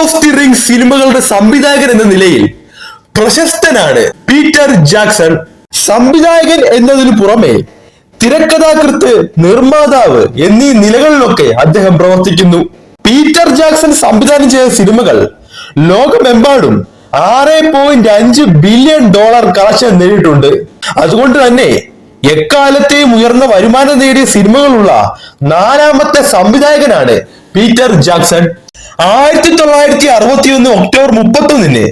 Of the ring സിനിമകളുടെ സംവിധായകൻ എന്ന നിലയിൽ പ്രശസ്തനാണ് പീറ്റർ ജാക്സൺ. സംവിധായകൻ എന്നതിനു പുറമെ തിരക്കഥാകൃത്ത് നിർമ്മാതാവ് എന്നീ നിലകളിലൊക്കെ അദ്ദേഹം പ്രവർത്തിക്കുന്നു. പീറ്റർ ജാക്സൺ സംവിധാനം ചെയ്ത സിനിമകൾ ലോകമെമ്പാടും ആറ് പോയിന്റ് അഞ്ച് ബില്യൺ ഡോളർ കളക്ഷൻ നേടിയിട്ടുണ്ട്. അതുകൊണ്ട് തന്നെ എക്കാലത്തെയും ഉയർന്ന വരുമാനം നേടിയ സിനിമകളുള്ള നാലാമത്തെ സംവിധായകനാണ് പീറ്റർ ജാക്സൺ. ആയിരത്തി തൊള്ളായിരത്തി അറുപത്തി ഒന്ന് ഒക്ടോബർ മുപ്പത്തി ഒന്നിന്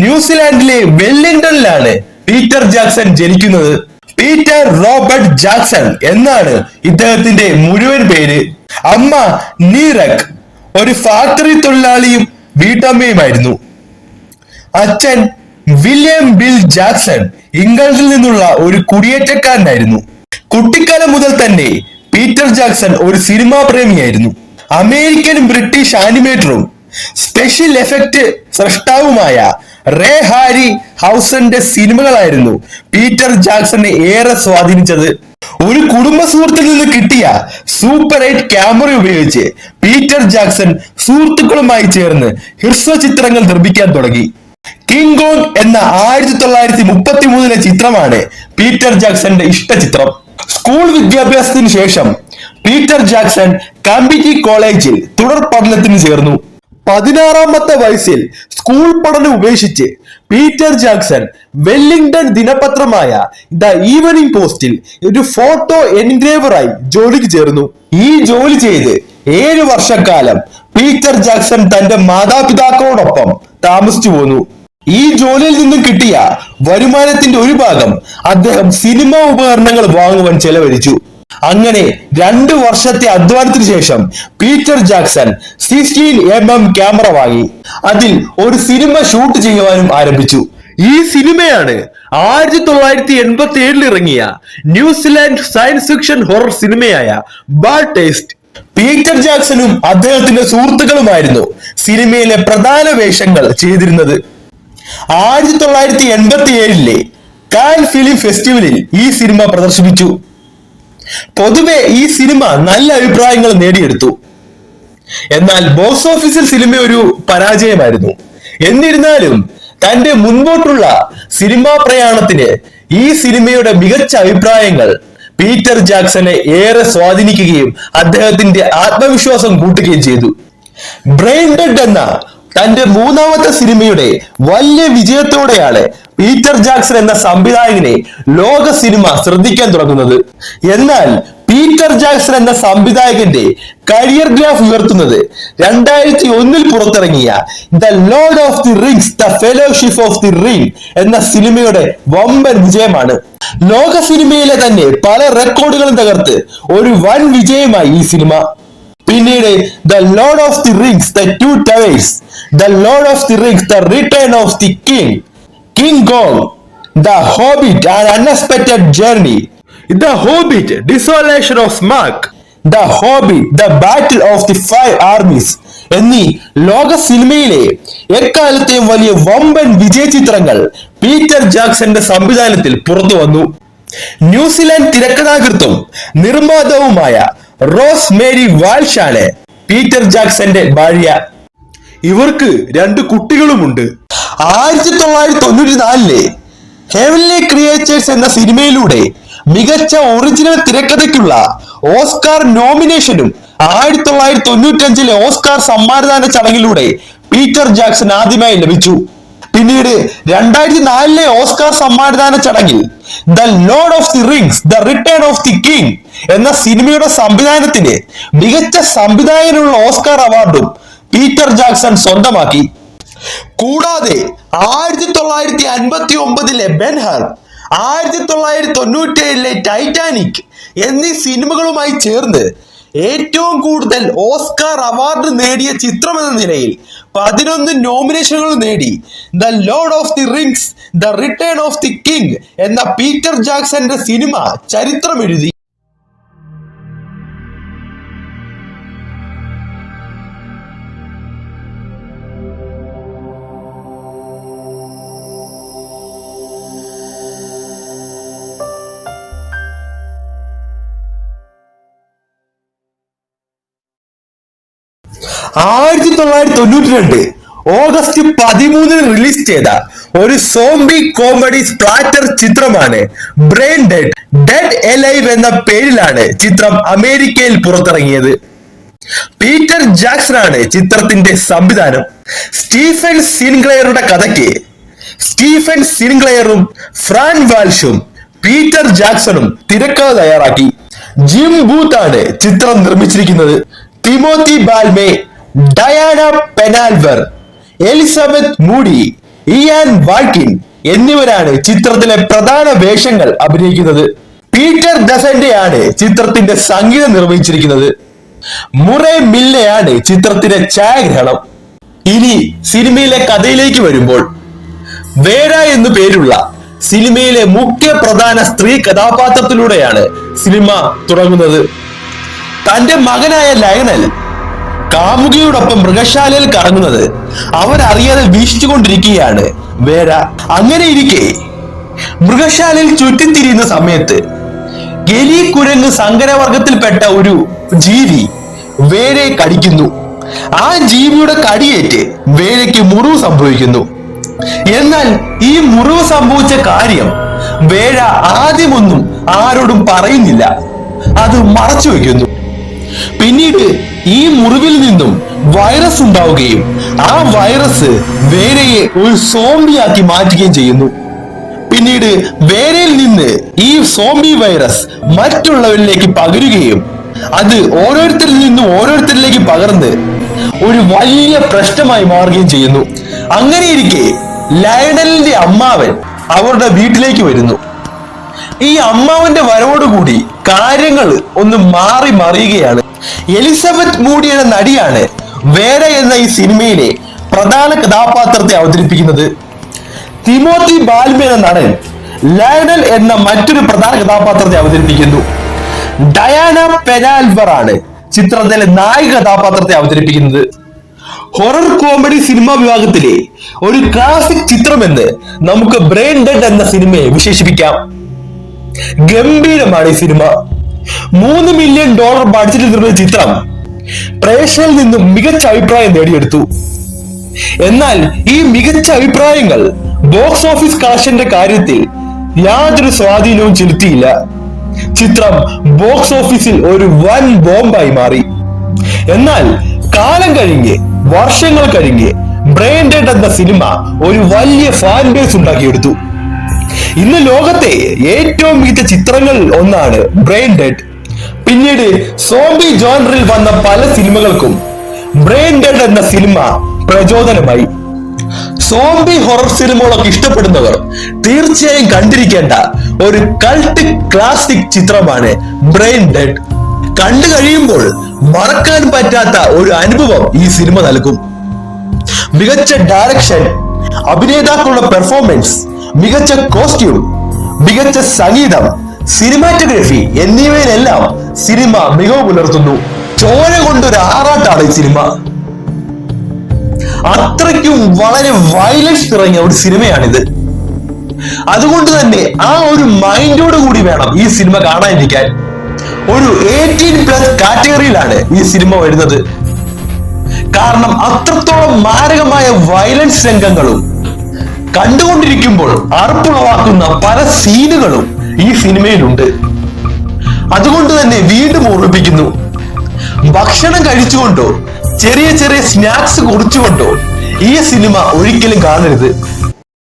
ന്യൂസിലാൻഡിലെ വെല്ലിംഗ്ടണിലാണ് പീറ്റർ ജാക്സൺ ജനിക്കുന്നത്. പീറ്റർ റോബർട്ട് ജാക്സൺ എന്നാണ് ഇദ്ദേഹത്തിന്റെ മുഴുവൻ പേര്. അമ്മ നീറക് ഒരു ഫാക്ടറി തൊഴിലാളിയും വീട്ടമ്മയുമായിരുന്നു. അച്ഛൻ വില്യം ബിൽ ജാക്സൺ ഇംഗ്ലണ്ടിൽ നിന്നുള്ള ഒരു കുടിയേറ്റക്കാരനായിരുന്നു. കുട്ടിക്കാലം മുതൽ തന്നെ പീറ്റർ ജാക്സൺ ഒരു സിനിമാ പ്രേമിയായിരുന്നു. അമേരിക്കൻ ബ്രിട്ടീഷ് ആനിമേറ്ററും സ്പെഷ്യൽ എഫക്റ്റ് സൃഷ്ടാവുമായ റേ ഹാരി ഹൗസന്റെ സിനിമകളായിരുന്നു പീറ്റർ ജാക്സനെ ഏറെ സ്വാധീനിച്ചത്. ഒരു കുടുംബ സുഹൃത്തിൽ നിന്ന് കിട്ടിയ സൂപ്പർ എയ്റ്റ് ക്യാമറ ഉപയോഗിച്ച് പീറ്റർ ജാക്സൺ സുഹൃത്തുക്കളുമായി ചേർന്ന് ഹ്രസ്വ ചിത്രങ്ങൾ നിർമ്മിക്കാൻ തുടങ്ങി. കിങ് കോങ് എന്ന ആയിരത്തി തൊള്ളായിരത്തി മുപ്പത്തി മൂന്നിലെ ചിത്രമാണ് പീറ്റർ ജാക്സന്റെ ഇഷ്ടചിത്രം. സ്കൂൾ വിദ്യാഭ്യാസത്തിന് ശേഷം പീറ്റർ ജാക്സൺ കാമ്പിറ്റി കോളേജിൽ തുടർ പഠനത്തിന് ചേർന്നു. പതിനാറാമത്തെ വയസ്സിൽ സ്കൂൾ പഠനം ഉപേക്ഷിച്ച് പീറ്റർ ജാക്സൺ വെല്ലിംഗ്ടൺ ദിനപത്രമായ ദ ഈവനിംഗ് പോസ്റ്റിൽ ഒരു ഫോട്ടോ എൻഗ്രേവറായി ജോലിക്ക് ചേർന്നു. ഈ ജോലി ചെയ്ത് ഏഴ് വർഷക്കാലം പീറ്റർ ജാക്സൺ തന്റെ മാതാപിതാക്കളോടൊപ്പം താമസിച്ചു പോന്നു. ഈ ജോലിയിൽ നിന്നും കിട്ടിയ വരുമാനത്തിന്റെ ഒരു ഭാഗം അദ്ദേഹം സിനിമാ ഉപകരണങ്ങൾ വാങ്ങുവാൻ ചെലവഴിച്ചു. അങ്ങനെ രണ്ടു വർഷത്തെ അധ്വാനത്തിന് ശേഷം Peter Jackson sixteen M M camera വാങ്ങി. അതിൽ ഒരു സിനിമ ഷൂട്ട് ചെയ്യുവാനും ആരംഭിച്ചു. ഈ സിനിമയാണ് ആയിരത്തി തൊള്ളായിരത്തി എൺപത്തി ഏഴിൽ ഇറങ്ങിയ New Zealand science fiction horror സിനിമയായ Bad Taste. Peter ജാക്സണും അദ്ദേഹത്തിന്റെ സുഹൃത്തുക്കളുമായിരുന്നു സിനിമയിലെ പ്രധാന വേഷങ്ങൾ ചെയ്തിരുന്നത്. ആയിരത്തി തൊള്ളായിരത്തി എൺപത്തി ഏഴിലെ കാൻ ഫിലിം ഫെസ്റ്റിവലിൽ ഈ സിനിമ പ്രദർശിപ്പിച്ചു. പൊതുവെ ഈ സിനിമ നല്ല അഭിപ്രായങ്ങൾ നേടിയെടുത്തു. എന്നാൽ ബോക്സ് ഓഫീസിൽ സിനിമ ഒരു പരാജയമായിരുന്നു. എന്നിരുന്നാലും തന്റെ മുൻപോട്ടുള്ള സിനിമാ പ്രയാണത്തിന് ഈ സിനിമയുടെ മികച്ച അഭിപ്രായങ്ങൾ പീറ്റർ ജാക്സനെ ഏറെ സ്വാധീനിക്കുകയും അദ്ദേഹത്തിന്റെ ആത്മവിശ്വാസം കൂട്ടുകയും ചെയ്തു. ബ്രെയിൻ ഡെഡ് എന്ന തന്റെ മൂന്നാമത്തെ സിനിമയുടെ വലിയ വിജയത്തോടെയാണ് പീറ്റർ ജാക്സൺ എന്ന സംവിധായകനെ ലോക സിനിമ ശ്രദ്ധിക്കാൻ തുടങ്ങുന്നത്. എന്നാൽ പീറ്റർ ജാക്സൺ എന്ന സംവിധായകന്റെ കരിയർ ഗ്രാഫ് ഉയർത്തുന്നത് രണ്ടായിരത്തി ഒന്നിൽ പുറത്തിറങ്ങിയ the Lord of the Rings the Fellowship of the Ring എന്ന സിനിമയുടെ വമ്പൻ വിജയമാണ്. ലോക സിനിമയിലെ തന്നെ പല റെക്കോർഡുകളും തകർത്ത് ഒരു വൻ വിജയമായി ഈ സിനിമ. പിന്നീട് the Lord of the Rings the Two Towers the Lord of the Rings the Return of the King King Kong the Hobbit and Unexpected Journey the Hobbit Desolation of Smaug the Hobbit the Battle of the Five Armies എന്നീ ലോക സിനിമയിലെ എക്കാലത്തെയും വലിയ വമ്പൻ വിജയ ചിത്രങ്ങൾ Peter ജാക്സന്റെ സംവിധാനത്തിൽ പുറത്തു വന്നു ന്യൂസിലാൻഡ് തിരക്കഥാകൃത്തും നിർമ്മാതാവുമായ റോസ് മേരി വാൽഷാണ് പീറ്റർ ജാക്സന്റെ ഭാര്യ. ഇവർക്ക് രണ്ട് കുട്ടികളുമുണ്ട്. ആയിരത്തി തൊള്ളായിരത്തി തൊണ്ണൂറ്റി നാലിലെ ഹെവൻലി ക്രിയേച്ചേഴ്സ് എന്ന സിനിമയിലൂടെ മികച്ച ഒറിജിനൽ തിരക്കഥയ്ക്കുള്ള ഓസ്കാർ നോമിനേഷനും ആയിരത്തി തൊള്ളായിരത്തി തൊണ്ണൂറ്റി അഞ്ചിലെ ഓസ്കാർ സമ്മാനദാന ചടങ്ങിലൂടെ പീറ്റർ ജാക്സൺ ആദ്യമായി ലഭിച്ചു. പിന്നീട് രണ്ടായിരത്തി നാലിലെ ഓസ്കാർ സമ്മാനദാന ചടങ്ങിൽ the Lord of the Rings the Return of the King എന്ന സിനിമയുടെ സംവിധാനത്തിന് മികച്ച സംവിധായകനുള്ള ഓസ്കാർ അവാർഡും പീറ്റർ ജാക്സൺ സ്വന്തമാക്കി. കൂടാതെ ആയിരത്തി തൊള്ളായിരത്തി അൻപത്തി ഒമ്പതിലെ ബെൻഹർ ആയിരത്തി തൊള്ളായിരത്തി തൊണ്ണൂറ്റി ഏഴിലെ ടൈറ്റാനിക് എന്നീ സിനിമകളുമായി ചേർന്ന് ഏറ്റവും കൂടുതൽ ഓസ്കാർ അവാർഡ് നേടിയ ചിത്രം എന്ന നിലയിൽ പതിനൊന്ന് നോമിനേഷനുകൾ നേടി. The Lord of the Rings the Return of the King എന്ന പീറ്റർ ജാക്സന്റെ സിനിമ ചരിത്രം എഴുതി ആയിരത്തി തൊള്ളായിരത്തി തൊണ്ണൂറ്റി രണ്ട് ഓഗസ്റ്റ് പതിമൂന്നിന് റിലീസ് ചെയ്ത ഒരു സോംബി കോമഡി സ്പ്ലാറ്റർ ചിത്രമാണ് Brain Dead Dead a alive എന്ന പേരിലാണ് ചിത്രം അമേരിക്കയിൽ പുറത്തിറങ്ങിയത്. പീറ്റർ ജാക്സൺ ആണ് ചിത്രത്തിന്റെ സംവിധാനം. സ്റ്റീഫൻ സിൻക്ലെയറുടെ കഥയ്ക്ക് സ്റ്റീഫൻ സിൻക്ലെയറും ഫ്രാൻ വാൽഷും പീറ്റർ ജാക്സണും തിരക്കഥ തയ്യാറാക്കി. ജിം ബൂത്ത് ആണ് ചിത്രം നിർമ്മിച്ചിരിക്കുന്നത്. Timothy Balme Diana Penalver Elizabeth Moody Ian Watkin എന്നിവരാണ് ചിത്രത്തിലെ പ്രധാന വേഷങ്ങൾ അഭിനയിക്കുന്നത്. പീറ്റർ ദസന്റെയാണ് ചിത്രത്തിന്റെ സംഗീതം നിർവഹിച്ചിരിക്കുന്നത്. മുറേ മില്ലയാണ് ചിത്രത്തിന്റെ ഛായാഗ്രഹണം. ഇനി സിനിമയിലെ കഥയിലേക്ക് വരുമ്പോൾ വേര എന്നു പേരുള്ള സിനിമയിലെ മുഖ്യ പ്രധാന സ്ത്രീ കഥാപാത്രത്തിലൂടെയാണ് സിനിമ തുടങ്ങുന്നത്. തന്റെ മകനായ ലയണൽ കാമുകിയോടൊപ്പം മൃഗശാലയിൽ കറങ്ങുന്നത്. അവരറിയാതെ വീക്ഷിച്ചുകൊണ്ടിരിക്കുകയാണ്. വേര അങ്ങനെ ഇരിക്കെ. മൃഗശാലയിൽ ചുറ്റിത്തിരിയുന്ന സമയത്ത് എലി കുരങ്ങ് സങ്കരവർഗത്തിൽപ്പെട്ട ഒരു ജീവി വേരയെ കടിക്കുന്നു. ആ ജീവിയുടെ കടിയേറ്റ് വേരയ്ക്ക് മുറിവ് സംഭവിക്കുന്നു. എന്നാൽ ഈ മുറിവ് സംഭവിച്ച കാര്യം വേഴ ആദ്യമൊന്നും ആരോടും പറയുന്നില്ല. അത് മറച്ചു വെക്കുന്നു പിന്നീട് ഈ മുറിവിൽ നിന്നും വൈറസ് ഉണ്ടാവുകയും ആ വൈറസ് വേരയെ ഒരു സോംബിയാക്കി മാറ്റുകയും ചെയ്യുന്നു. പിന്നീട് വേരയിൽ നിന്ന് ഈ സോംബി വൈറസ് മറ്റുള്ളവരിലേക്ക് പകരുകയും അത് ഓരോരുത്തരിൽ നിന്നും ഓരോരുത്തരിലേക്ക് പകർന്ന് ഒരു വലിയ പ്രശ്നമായി മാറുകയും ചെയ്യുന്നു. അങ്ങനെയിരിക്കെ ലയണലിന്റെ അമ്മാവൻ അവരുടെ വീട്ടിലേക്ക് വരുന്നു. ഈ അമ്മാവന്റെ വരവോടുകൂടി കാര്യങ്ങൾ ഒന്ന് മാറി മറിയുകയാണ്. എലിസബത്ത് മൂടി എന്ന നടിയാണ് വേറെ എന്ന ഈ സിനിമയിലെ പ്രധാന കഥാപാത്രത്തെ അവതരിപ്പിക്കുന്നത്. തിമോത്തി ബാൽമി എന്ന നടൻ ലയണൽ എന്ന മറ്റൊരു പ്രധാന കഥാപാത്രത്തെ അവതരിപ്പിക്കുന്നു. ഡയാന പെനാൽവർ ആണ് ചിത്രത്തിലെ നായിക കഥാപാത്രത്തെ അവതരിപ്പിക്കുന്നത്. ഹൊറർ കോമഡി സിനിമാ വിഭാഗത്തിലെ ഒരു ക്ലാസിക് ചിത്രമെന്ന് നമുക്ക് ബ്രെയിൻ ഡെഡ് എന്ന സിനിമയെ വിശേഷിപ്പിക്കാം. ഗംഭീരമാണ് ഈ സിനിമ. മൂന്ന് മില്യൺ ഡോളർ ബഡ്ജറ്റിൽ നിർമ്മിച്ച ചിത്രം പ്രേക്ഷകരിൽ നിന്നും മികച്ച അഭിപ്രായം നേടിയെടുത്തു. എന്നാൽ ഈ മികച്ച അഭിപ്രായങ്ങൾ ബോക്സ് ഓഫീസ് കളക്ഷന്റെ കാര്യത്തിൽ യാതൊരു സ്വാധീനവും ചെലുത്തിയില്ല. ചിത്രം ബോക്സ് ഓഫീസിൽ ഒരു വൻ ബോംബായി മാറി. എന്നാൽ കാലം കഴിഞ്ഞ് വർഷങ്ങൾ കഴിഞ്ഞ് ബ്രെയിൻ ഡെഡ് എന്ന സിനിമ ഒരു വലിയ ഫാൻ ബേസ് ഉണ്ടാക്കിയെടുത്തു. ഇന്ന് ലോകത്തെ ഏറ്റവും മികച്ച ചിത്രങ്ങൾ ഒന്നാണ് ബ്രെയിൻ ഡെഡ് പിന്നീട് സോംബി ജോണറിൽ വന്ന പല സിനിമകൾക്കും ബ്രെയിൻ ഡെഡ് എന്ന സിനിമ പ്രചോദനമായി. സോംബി ഹൊറർ സിനിമകളൊക്കെ ഇഷ്ടപ്പെടുന്നവർ തീർച്ചയായും കണ്ടിരിക്കേണ്ട ഒരു കൾട്ട് ക്ലാസിക് ചിത്രമാണ് ബ്രെയിൻ ഡെഡ് കണ്ടു കഴിയുമ്പോൾ മറക്കാൻ പറ്റാത്ത ഒരു അനുഭവം ഈ സിനിമ നൽകും. മികച്ച ഡയറക്ഷൻ അഭിനേതാക്കളുടെ പെർഫോമൻസ് മികച്ച കോസ്റ്റ്യൂം മികച്ച സംഗീതം സിനിമാറ്റോഗ്രഫി എന്നിവയിലെല്ലാം സിനിമ മികവ് പുലർത്തുന്നു. ചോര കൊണ്ടൊരു ആറാട്ടാണ് ഈ സിനിമ അത്രയ്ക്കും വളരെ വയലൻസ് നിറഞ്ഞ ഒരു സിനിമയാണിത് അതുകൊണ്ട് തന്നെ ആ ഒരു മൈൻഡോട് കൂടി വേണം ഈ സിനിമ കാണാനിരിക്കാൻ. ഒരു എയ്റ്റീൻ പ്ലസ് കാറ്റഗറിയിലാണ് ഈ സിനിമ വരുന്നത്. കാരണം അത്രത്തോളം മാരകമായ വയലൻസ് രംഗങ്ങളും കണ്ടുകൊണ്ടിരിക്കുമ്പോൾ അറുപ്പുളവാക്കുന്ന പല സീനുകളും ഈ സിനിമയിലുണ്ട്. അതുകൊണ്ട് തന്നെ വീണ്ടും ഓർമ്മിപ്പിക്കുന്നു. ഭക്ഷണം കഴിച്ചുകൊണ്ടോ ചെറിയ ചെറിയ സ്നാക്സ് കുറിച്ചുകൊണ്ടോ ഈ സിനിമ ഒരിക്കലും കാണരുത്.